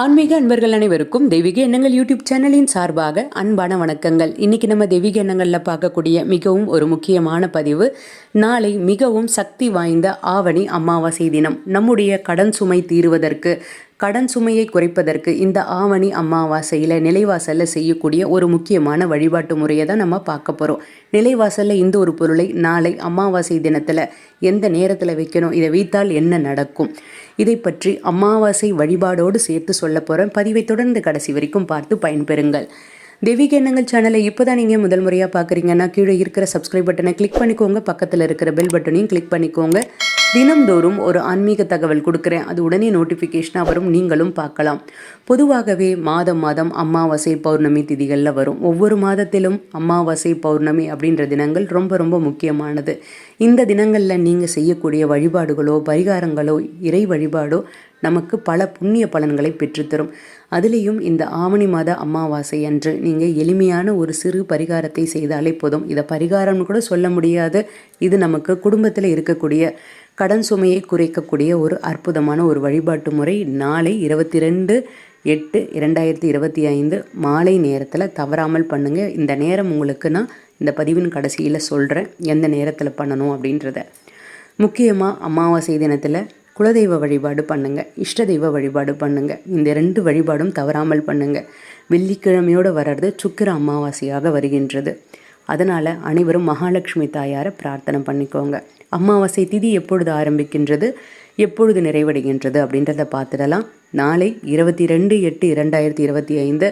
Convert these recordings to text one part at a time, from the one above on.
ஆன்மீக அன்பர்கள் அனைவருக்கும் தெய்வீக எண்ணங்கள் யூடியூப் சேனலின் சார்பாக அன்பான வணக்கங்கள். இன்னைக்கு நம்ம தெய்வீக எண்ணங்களில் பார்க்கக்கூடிய மிகவும் ஒரு முக்கியமான பதிவு நாளை மிகவும் சக்தி வாய்ந்த ஆவணி அமாவாசை தினம். நம்முடைய கடன் சுமை தீருவதற்கு கடன் சுமையை குறைப்பதற்கு இந்த ஆவணி அமாவாசையில் நிலைவாசலில் செய்யக்கூடிய ஒரு முக்கியமான வழிபாட்டு முறையை தான் நம்ம பார்க்க போகிறோம் நிலைவாசலில் இந்த ஒரு பொருளை நாளை அமாவாசை தினத்தில் எந்த நேரத்தில் வைக்கணும் இதை வைத்தால் என்ன நடக்கும்? இதை பற்றி அமாவாசை வழிபாடோடு சேர்த்து சொல்ல போகிறேன் பதிவை தொடர்ந்து கடைசி வரைக்கும் பார்த்து பயன்பெறுங்கள். தெய்வீக எண்ணங்கள் சேனலை இப்போ தான் நீங்கள் முதல் முறையாக பார்க்குறீங்கன்னா கீழே இருக்கிற சப்ஸ்கிரைப் பட்டனை கிளிக் பண்ணிக்கோங்க. பக்கத்தில் இருக்கிற பெல் பட்டனையும் கிளிக் பண்ணிக்கோங்க. தினம்தோறும் ஒரு ஆன்மீக தகவல் கொடுக்குறேன். அது உடனே நோட்டிஃபிகேஷனாக வரும். நீங்களும் பார்க்கலாம். பொதுவாகவே மாதம் மாதம் அமாவாசை பௌர்ணமி திதிகளில் வரும். ஒவ்வொரு மாதத்திலும் அமாவாசை பௌர்ணமி அப்படின்ற தினங்கள் ரொம்ப ரொம்ப முக்கியமானது. இந்த தினங்களில் நீங்கள் செய்யக்கூடிய வழிபாடுகளோ பரிகாரங்களோ இறை வழிபாடோ நமக்கு பல புண்ணிய பலன்களை பெற்றுத்தரும். அதுலேயும் இந்த ஆவணி மாத அமாவாசை அன்று நீங்கள் எளிமையான ஒரு சிறு பரிகாரத்தை செய்தாலே போதும். இதை பரிகாரம்னு கூட சொல்ல முடியாது. இது நமக்கு குடும்பத்தில் இருக்கக்கூடிய கடன் சுமையை குறைக்கக்கூடிய ஒரு அற்புதமான ஒரு வழிபாட்டு முறை. நாளை இருபத்தி ரெண்டு எட்டு இரண்டாயிரத்தி இருபத்தி ஐந்து மாலை நேரத்தில் தவறாமல் பண்ணுங்கள் இந்த நேரம் உங்களுக்கு நான் இந்த பதிவின் கடைசியில் சொல்கிறேன் எந்த நேரத்தில் பண்ணணும் அப்படின்றத. முக்கியமாக அமாவாசை தினத்தில் குலதெய்வ வழிபாடு பண்ணுங்கள் இஷ்ட தெய்வ வழிபாடு பண்ணுங்கள் இந்த ரெண்டு வழிபாடும் தவறாமல் பண்ணுங்கள் வெள்ளிக்கிழமையோடு வர்றது சுக்கிர அமாவாசையாக வருகின்றது. அதனால் அனைவரும் மகாலட்சுமி தாயாரை பிரார்த்தனை பண்ணிக்கோங்க. அமாவாசை திதி எப்பொழுது ஆரம்பிக்கின்றது எப்பொழுது நிறைவடைகின்றது அப்படின்றத பார்த்துடலாம். நாளை இருபத்தி ரெண்டு எட்டு இரண்டாயிரத்தி இருபத்தி ஐந்து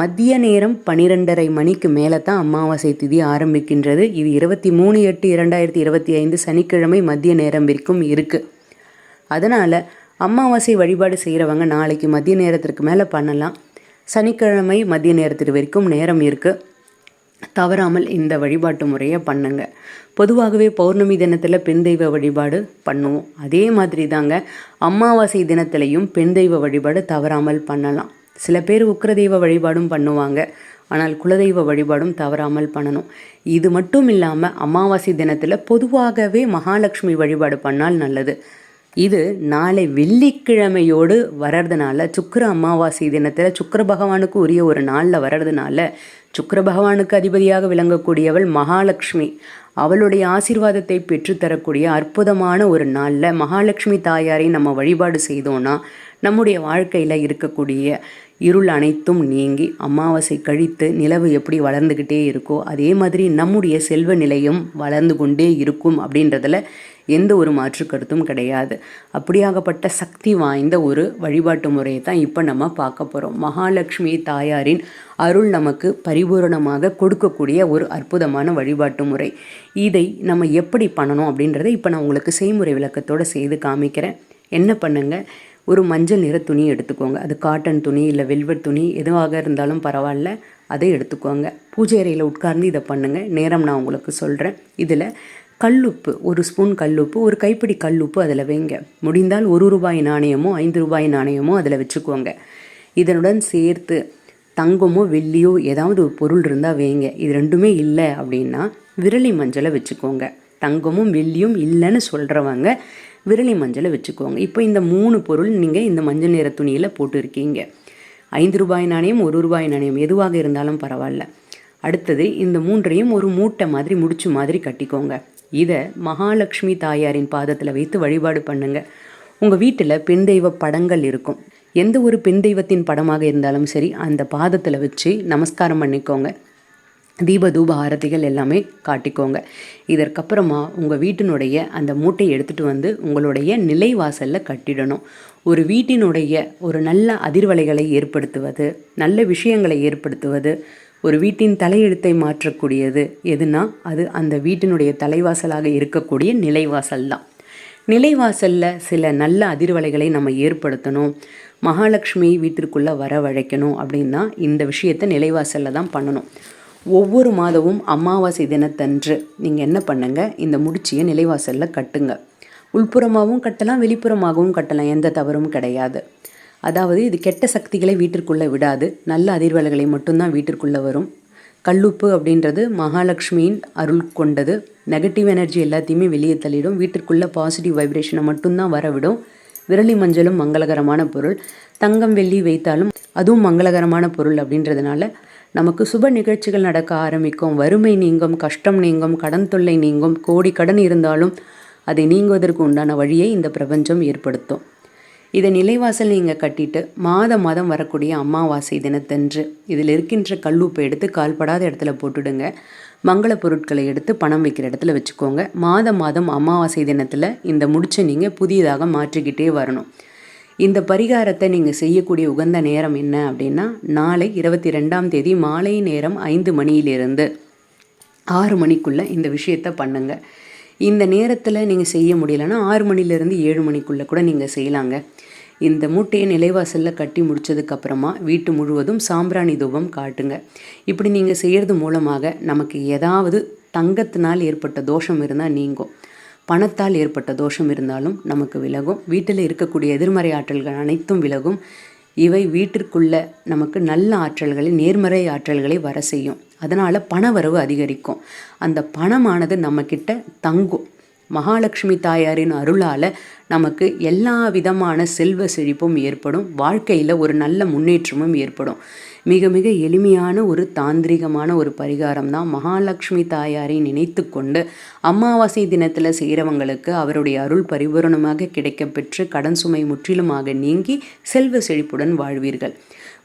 மதிய நேரம் பனிரெண்டரை மணிக்கு மேலே தான் அமாவாசை திதி ஆரம்பிக்கின்றது. இது இருபத்தி மூணு எட்டு இரண்டாயிரத்தி இருபத்தி ஐந்து சனிக்கிழமை மதிய நேரம் வரைக்கும் இருக்குது அதனால் அமாவாசை வழிபாடு செய்கிறவங்க நாளைக்கு மதிய நேரத்திற்கு மேலே பண்ணலாம். சனிக்கிழமை மதிய நேரத்திற்கு வரைக்கும் நேரம் இருக்குது தவறாமல் இந்த வழிபாட்டு முறையை பண்ணுங்க. பொதுவாகவே பௌர்ணமி தினத்தில் பெண் தெய்வ வழிபாடு பண்ணுவோம். அதே மாதிரி தாங்க அமாவாசை தினத்திலையும் பெண் தெய்வ வழிபாடு தவறாமல் பண்ணலாம். சில பேர் உக்கிர தெய்வ வழிபாடும் பண்ணுவாங்க. ஆனால் குலதெய்வ வழிபாடும் தவறாமல் பண்ணணும். இது மட்டும் இல்லாமல் அமாவாசை தினத்தில் பொதுவாகவே மகாலட்சுமி வழிபாடு பண்ணால் நல்லது. இது நாளை வெள்ளிக்கிழமையோடு வர்றதுனால சுக்கர அமாவாசை தினத்தில் சுக்கர பகவானுக்கு உரிய ஒரு நாளில் வர்றதுனால சுக்கர பகவானுக்கு அதிபதியாக விளங்கக்கூடியவள் மகாலட்சுமி. அவளுடைய ஆசீர்வாதத்தை பெற்றுத்தரக்கூடிய அற்புதமான ஒரு நாளில் மகாலட்சுமி தாயாரை நம்ம வழிபாடு செய்தோன்னா நம்முடைய வாழ்க்கையில் இருக்கக்கூடிய இருள் அனைத்தும் நீங்கி அமாவாசை கழித்து நிலவு எப்படி வளர்ந்துக்கிட்டே இருக்கோ அதே மாதிரி நம்முடைய செல்வ நிலையும் வளர்ந்து கொண்டே இருக்கும் அப்படின்றதில் எந்த ஒரு மாற்று கருத்தும் கிடையாது. அப்படியாகப்பட்ட சக்தி வாய்ந்த ஒரு வழிபாட்டு முறையை தான் இப்போ நம்ம பார்க்க போகிறோம் மகாலட்சுமி தாயாரின் அருள் நமக்கு பரிபூரணமாக கொடுக்கக்கூடிய ஒரு அற்புதமான வழிபாட்டு முறை. இதை நம்ம எப்படி பண்ணணும் அப்படின்றத இப்போ நான் உங்களுக்கு செய்முறை விளக்கத்தோடு செய்து காமிக்கிறேன். என்ன பண்ணுங்கள் ஒரு மஞ்சள் நிற துணி எடுத்துக்கோங்க. அது காட்டன் துணி இல்லை வெல்வெட் துணி எதுவாக இருந்தாலும் பரவாயில்ல அதை எடுத்துக்கோங்க. பூஜை அறையில் உட்கார்ந்து இதை பண்ணுங்கள் நேரம் நான் உங்களுக்கு சொல்கிறேன் இதில் கல்லுப்பு ஒரு ஸ்பூன் கல்லுப்பு ஒரு கைப்பிடி கல்லுப்பு அதில் வைங்க. முடிந்தால் ஒரு ரூபாய் நாணயமோ ஐந்து ரூபாய் நாணயமோ அதில் வச்சுக்கோங்க. இதனுடன் சேர்த்து தங்கமோ வெள்ளியோ ஏதாவது ஒரு பொருள் இருந்தால் வைங்க. இது ரெண்டுமே இல்லை அப்படின்னா விரலி மஞ்சளை வச்சுக்கோங்க. தங்கமும் வெள்ளியும் இல்லைன்னு சொல்கிறவங்க விரலி மஞ்சளை வச்சுக்கோங்க. இப்போ இந்த மூணு பொருள் நீங்கள் இந்த மஞ்சள் நிற துணியில் போட்டிருக்கீங்க. ஐந்து ரூபாய் நாணயம் ஒரு ரூபாய் நாணயம் எதுவாக இருந்தாலும் பரவாயில்ல. அடுத்தது இந்த மூன்றையும் ஒரு மூட்டை மாதிரி முடிச்சு மாதிரி கட்டிக்கோங்க. இதை மகாலட்சுமி தாயாரின் பாதத்தில் வைத்து வழிபாடு பண்ணுங்க. உங்கள் வீட்டில் பெண் தெய்வ படங்கள் இருக்கும். எந்த ஒரு பெண் தெய்வத்தின் படமாக இருந்தாலும் சரி அந்த பாதத்தில் வச்சு நமஸ்காரம் பண்ணிக்கோங்க. தீபதூப ஆரத்திகள் எல்லாமே காட்டிக்கோங்க. இதற்கப்புறமா உங்கள் வீட்டினுடைய அந்த மூட்டையை எடுத்துகிட்டு வந்து உங்களுடைய நிலைவாசலில் கட்டிடணும். ஒரு வீட்டினுடைய ஒரு நல்ல அதிர்வலைகளை ஏற்படுத்துவது நல்ல விஷயங்களை ஏற்படுத்துவது ஒரு வீட்டின் தலையெழுத்தை மாற்றக்கூடியது எதுனா அது அந்த வீட்டினுடைய தலைவாசலாக இருக்கக்கூடிய நிலைவாசல் தான் நிலைவாசலில் சில நல்ல அதிர்வலைகளை நம்ம ஏற்படுத்தணும். மகாலட்சுமி வீட்டிற்குள்ளே வரவழைக்கணும் அப்படின்னா இந்த விஷயத்தை நிலைவாசலில் தான் பண்ணணும். ஒவ்வொரு மாதமும் அமாவாசை தினத்தன்று நீங்கள் என்ன பண்ணுங்கள் இந்த முடிச்சியை நிலைவாசலில் கட்டுங்க. உள்புறமாகவும் கட்டலாம் வெளிப்புறமாகவும் கட்டலாம். எந்த தவறும் கிடையாது. அதாவது இது கெட்ட சக்திகளை வீட்டிற்குள்ளே விடாது. நல்ல அதிர்வலைகளை மட்டும்தான் வீட்டிற்குள்ளே வரும். கல்லுப்பு அப்படின்றது மகாலட்சுமியின் அருள் கொண்டது. நெகட்டிவ் எனர்ஜி எல்லாத்தையுமே வெளியே தள்ளிடும். வீட்டிற்குள்ளே பாசிட்டிவ் வைப்ரேஷனை மட்டும்தான் வரவிடும். விரலி மஞ்சளும் மங்களகரமான பொருள். தங்கம் வெள்ளி வைத்தாலும் அதுவும் மங்களகரமான பொருள் அப்படின்றதுனால நமக்கு சுப நிகழ்ச்சிகள் நடக்க ஆரம்பிக்கும். வறுமை நீங்கும் கஷ்டம் நீங்கும் கடன் தொல்லை நீங்கும் கோடி கடன் இருந்தாலும் அதை நீங்குவதற்கு உண்டான வழியை இந்த பிரபஞ்சம் ஏற்படுத்தும். இதை நிலைவாசல் நீங்கள் கட்டிட்டு மாத மாதம் வரக்கூடிய அமாவாசை தினத்தன்று இதில் இருக்கின்ற கல்லூப்பை எடுத்து கால்படாத இடத்துல போட்டுடுங்க. மங்கள பொருட்களை எடுத்து பணம் வைக்கிற இடத்துல வச்சுக்கோங்க. மாதம் மாதம் அமாவாசை தினத்தில் இந்த முடிச்சை நீங்கள் புதியதாக மாற்றிக்கிட்டே வரணும். இந்த பரிகாரத்தை நீங்கள் செய்யக்கூடிய உகந்த நேரம் என்ன அப்படின்னா நாளை இருபத்தி ரெண்டாம் தேதி மாலை நேரம் ஐந்து மணியிலிருந்து ஆறு மணிக்குள்ளே இந்த விஷயத்த பண்ணுங்கள் இந்த நேரத்தில் நீங்கள் செய்ய முடியலன்னா ஆறு மணிலேருந்து ஏழு மணிக்குள்ளே கூட நீங்கள் செய்யலாங்க. இந்த மூட்டையை நிலைவாசலில் கட்டி முடித்ததுக்கப்புறமா வீட்டு முழுவதும் சாம்பிராணி தூபம் காட்டுங்க. இப்படி நீங்கள் செய்கிறது மூலமாக நமக்கு ஏதாவது தங்கத்தினால் ஏற்பட்ட தோஷம் இருந்தால் நீங்கும். பணத்தால் ஏற்பட்ட தோஷம் இருந்தாலும் நமக்கு விலகும். வீட்டில் இருக்கக்கூடிய எதிர்மறை ஆற்றல்கள் அனைத்தும் விலகும். இவை வீட்டிற்குள்ள நமக்கு நல்ல ஆற்றல்களை நேர்மறை ஆற்றல்களை வர செய்யும் அதனால் பண வரவு அதிகரிக்கும். அந்த பணமானது நம்மக்கிட்ட தங்கும். மகாலட்சுமி தாயாரின் அருளால் நமக்கு எல்லா விதமான செல்வ செழிப்பும் ஏற்படும். வாழ்க்கையில் ஒரு நல்ல முன்னேற்றமும் ஏற்படும். மிக மிக எளிமையான ஒரு தாந்திரிகமான ஒரு பரிகாரம் தான் மகாலட்சுமி தாயாரை நினைத்து கொண்டு அமாவாசை தினத்தில் செய்கிறவங்களுக்கு அவருடைய அருள் பரிபூரணமாக கிடைக்கப்பெற்று கடன் சுமை முற்றிலுமாக நீங்கி செல்வ செழிப்புடன் வாழ்வீர்கள்.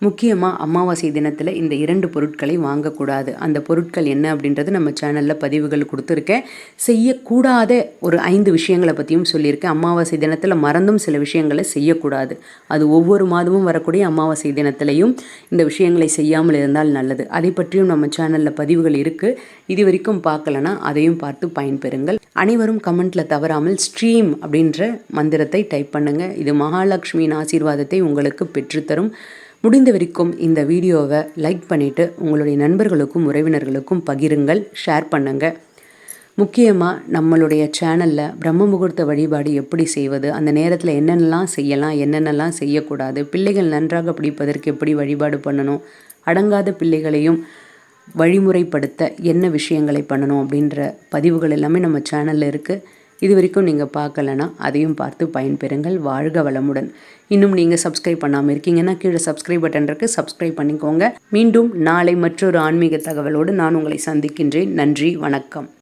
முக்கியமாக அமாவாசை தினத்தில் இந்த இரண்டு பொருட்களை வாங்கக்கூடாது. அந்த பொருட்கள் என்ன அப்படின்றது நம்ம சேனலில் பதிவுகள் கொடுத்துருக்கேன். செய்யக்கூடாத ஒரு ஐந்து விஷயங்களை பற்றியும் சொல்லியிருக்கேன். அமாவாசை தினத்தில் மறந்தும் சில விஷயங்களை செய்யக்கூடாது. அது ஒவ்வொரு மாதமும் வரக்கூடிய அமாவாசை தினத்திலையும் இந்த விஷயங்களை செய்யாமல் இருந்தால் நல்லது. அதை பற்றியும் நம்ம சேனலில் பதிவுகள் இருக்குது இது வரைக்கும் பார்க்கலனா அதையும் பார்த்து பயன்பெறுங்கள். அனைவரும் கமெண்ட்டில் தவறாமல் ஸ்ட்ரீம் அப்படின்ற மந்திரத்தை டைப் பண்ணுங்கள் இது மகாலட்சுமியின் ஆசீர்வாதத்தை உங்களுக்கு பெற்றுத்தரும். முடிந்த வரைக்கும் இந்த வீடியோவை லைக் பண்ணிவிட்டு உங்களுடைய நண்பர்களுக்கும் உறவினர்களுக்கும் பகிருங்கள் ஷேர் பண்ணுங்கள் முக்கியமாக நம்மளுடைய சேனலில் பிரம்ம முகூர்த்த வழிபாடு எப்படி செய்வது அந்த நேரத்தில் என்னென்னலாம் செய்யலாம் என்னென்னலாம் செய்யக்கூடாது பிள்ளைகள் நன்றாக பிடிப்பதற்கு எப்படி வழிபாடு பண்ணணும் அடங்காத பிள்ளைகளையும் வழிமுறைப்படுத்த என்ன விஷயங்களை பண்ணணும் அப்படின்ற பதிவுகள் எல்லாமே நம்ம சேனலில் இருக்குது இது வரைக்கும் நீங்கள் பார்க்கலனா அதையும் பார்த்து பயன்பெறுங்கள். வாழ்க வளமுடன். இன்னும் நீங்கள் சப்ஸ்கிரைப் பண்ணாமல் இருக்கீங்கன்னா கீழே சப்ஸ்கிரைப் பட்டன் இருக்குது சப்ஸ்கிரைப் பண்ணிக்கோங்க. மீண்டும் நாளை மற்றொரு ஆன்மீக தகவலோடு நான் உங்களை சந்திக்கின்றேன். நன்றி வணக்கம்.